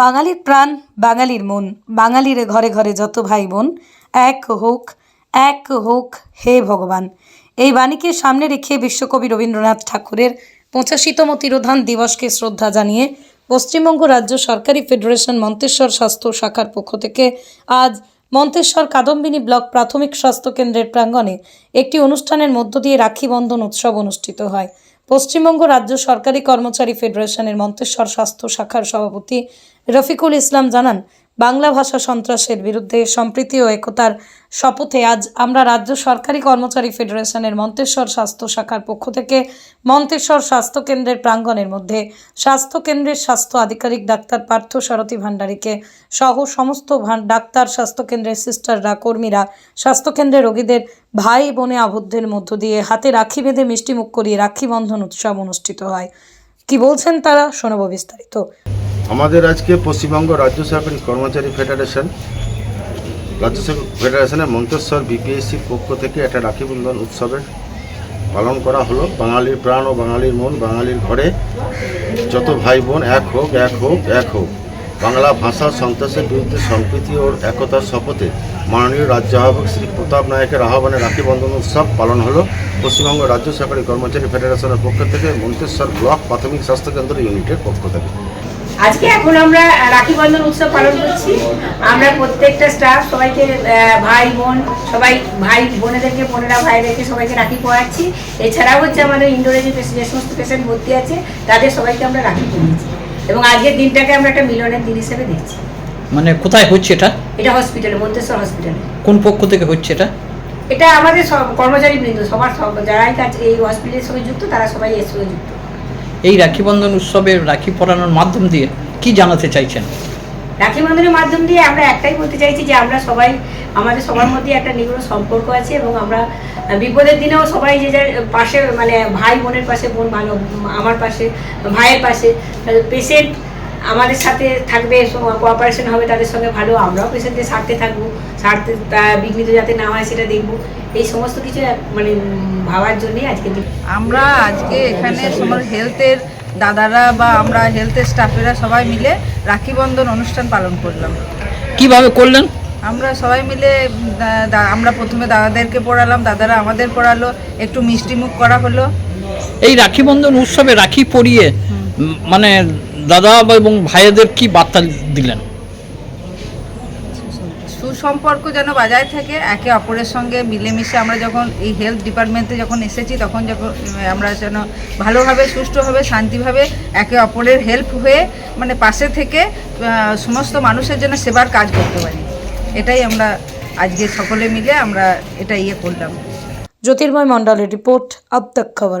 বাঙালির প্রাণ, বাঙালির মন, বাঙালির ঘরে ঘরে যত ভাই বোন, এক হোক এক হোক, হে ভগবান। এই বাণীকে সামনে রেখে বিশ্বকবি রবীন্দ্রনাথ ঠাকুরের পঁচাশিতম তিরোধান দিবসকে শ্রদ্ধা জানিয়ে পশ্চিমবঙ্গ রাজ্য সরকারি ফেডারেশন মন্তেশ্বর স্বাস্থ্য শাখার পক্ষ থেকে আজ মন্তেশ্বর কাদম্বিনী ব্লক প্রাথমিক স্বাস্থ্য কেন্দ্রের প্রাঙ্গণে একটি অনুষ্ঠানের মধ্য দিয়ে রাখি বন্ধন উৎসব অনুষ্ঠিত হয়। পশ্চিমবঙ্গ রাজ্য সরকারি কর্মচারী ফেডারেশনের মন্তেশ্বর স্বাস্থ্য শাখার সভাপতি রফিকুল ইসলাম জানান বাংলা ভাষা সন্ত্রাসের বিরুদ্ধে সম্প্রীতি ও একতার শপথে আজ আমরা রাজ্য সরকারি কর্মচারী ফেডারেশনের মন্তেশ্বর স্বাস্থ্য শাখার পক্ষ থেকে মন্তেশ্বর স্বাস্থ্য কেন্দ্রের প্রাঙ্গণের মধ্যে স্বাস্থ্য কেন্দ্রের স্বাস্থ্য আধিকারিক ডাক্তার পার্থ সারথী ভান্ডারীকে সহ সমস্ত ডাক্তার, স্বাস্থ্য কেন্দ্রের সিস্টাররা, কর্মীরা, স্বাস্থ্য কেন্দ্রের রোগীদের ভাই বোনে আবদ্ধের মধ্য দিয়ে হাতে রাখি বেঁধে মিষ্টিমুখ করিয়ে রাখি বন্ধন উৎসব অনুষ্ঠিত হয়। কি বলছেন তারা? শোনাবো বিস্তারিত। আমাদের আজকে পশ্চিমবঙ্গ রাজ্য সরকারি কর্মচারী ফেডারেশন, রাজ্য ফেডারেশনের মন্তেশ্বর বিপিএসসির পক্ষ থেকে একটা রাখি বন্ধন উৎসবের পালন করা হলো। বাঙালির প্রাণ ও বাঙালির মন, বাঙালির ঘরে যত ভাই বোন এক হোক এক হোক এক হোক। বাংলা ভাষা সন্ত্রাসের বিরুদ্ধে সম্প্রীতি ও একতার শপথে মাননীয় রাজ্য আহ্বায়ক শ্রী প্রতাপ নায়কের আহ্বানে রাখি বন্ধন উৎসব পালন হলো। পশ্চিমবঙ্গ রাজ্য সরকারি কর্মচারী ফেডারেশনের পক্ষ থেকে মন্তেশ্বর ব্লক প্রাথমিক স্বাস্থ্যকেন্দ্র ইউনিটের পক্ষ থেকে। আজকে এখন আমরা রাখি বন্ধন উৎসব পালন করছি। আমরা প্রত্যেকটা স্টাফ সবাইকে ভাই বোন সবাই ভাই বোনেদেরকে বোনেরা ভাইদেরকে সবাইকে রাখি পড়াচ্ছি। এছাড়াও হচ্ছে আমাদের ইন্ডোরে যে সমস্ত পেশেন্ট ভর্তি আছে তাদের সবাইকে আমরা রাখি পরিয়েছি এবং আজকের দিনটাকে আমরা একটা মিলনের দিন হিসেবে দেখছি। মানে কোথায় হচ্ছে এটা? এটা হসপিটালে মন্তেশ্বর হসপিটালে কোন পক্ষ থেকে হচ্ছে এটা? এটা আমাদের সব কর্মচারী বৃন্দ সবার সব যারাই কাজ এই হসপিটালের সঙ্গে যুক্ত তারা সবাই এর সঙ্গে যুক্ত। এই রাখি বন্ধন উৎসবের রাখি পরানোর মাধ্যম দিয়ে কি জানাতে চাইছেন? রাখি বন্ধনের মাধ্যম দিয়ে আমরা একটাই বলতে চাইছি যে আমরা সবাই, আমাদের সবার মধ্যে একটা নিগুড় সম্পর্ক আছে এবং আমরা বিপদের দিনেও সবাই যে যার পাশে মানে ভাই বোনের পাশে, বোন ভালো আমার পাশে, ভাইয়ের পাশে পেশেন্ট আমাদের সাথে থাকবে কোঅপারেশন হবে তাদের সঙ্গে ভালো আমরাও পেশেন্টের স্বার্থে থাকব স্বার্থে তা- বিঘ্নিত যাতে না হয় সেটা দেখব। এই সমস্ত কিছু মানে ভাবার জন্যই আজকে আমরা আজকে এখানে সমস্ত হেলথের দাদারা বা আমরা হেলথের স্টাফেরা সবাই মিলে রাখি বন্ধন অনুষ্ঠান পালন করলাম। কীভাবে করলেন? আমরা সবাই মিলে আমরা প্রথমে দাদাদেরকে পড়ালাম দাদারা আমাদের পড়ালো একটু মিষ্টিমুখ করা হলো। এই রাখি বন্ধন উৎসবে রাখি পরিয়ে মানে দাদা বা এবং ভাইয়েদের কি বার্তা দিলেন? সুসম্পর্ক যেন বজায় থাকে একে অপরের সঙ্গে মিলেমিশে আমরা যখন এই হেলথ ডিপার্টমেন্টে যখন এসেছি তখন যখন আমরা যেন ভালোভাবে সুষ্ঠুভাবে শান্তিভাবে একে অপরের হেল্প হয়ে মানে পাশে থেকে সমস্ত মানুষের জন্য সেবার কাজ করতে পারি। এটাই আমরা আজকে সকলে মিলে আমরা এটা ইয়ে করলাম। জ্যোতির্ময় মণ্ডলের রিপোর্ট আব খবর।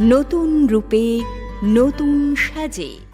নতুন রূপে নতুন সাজে।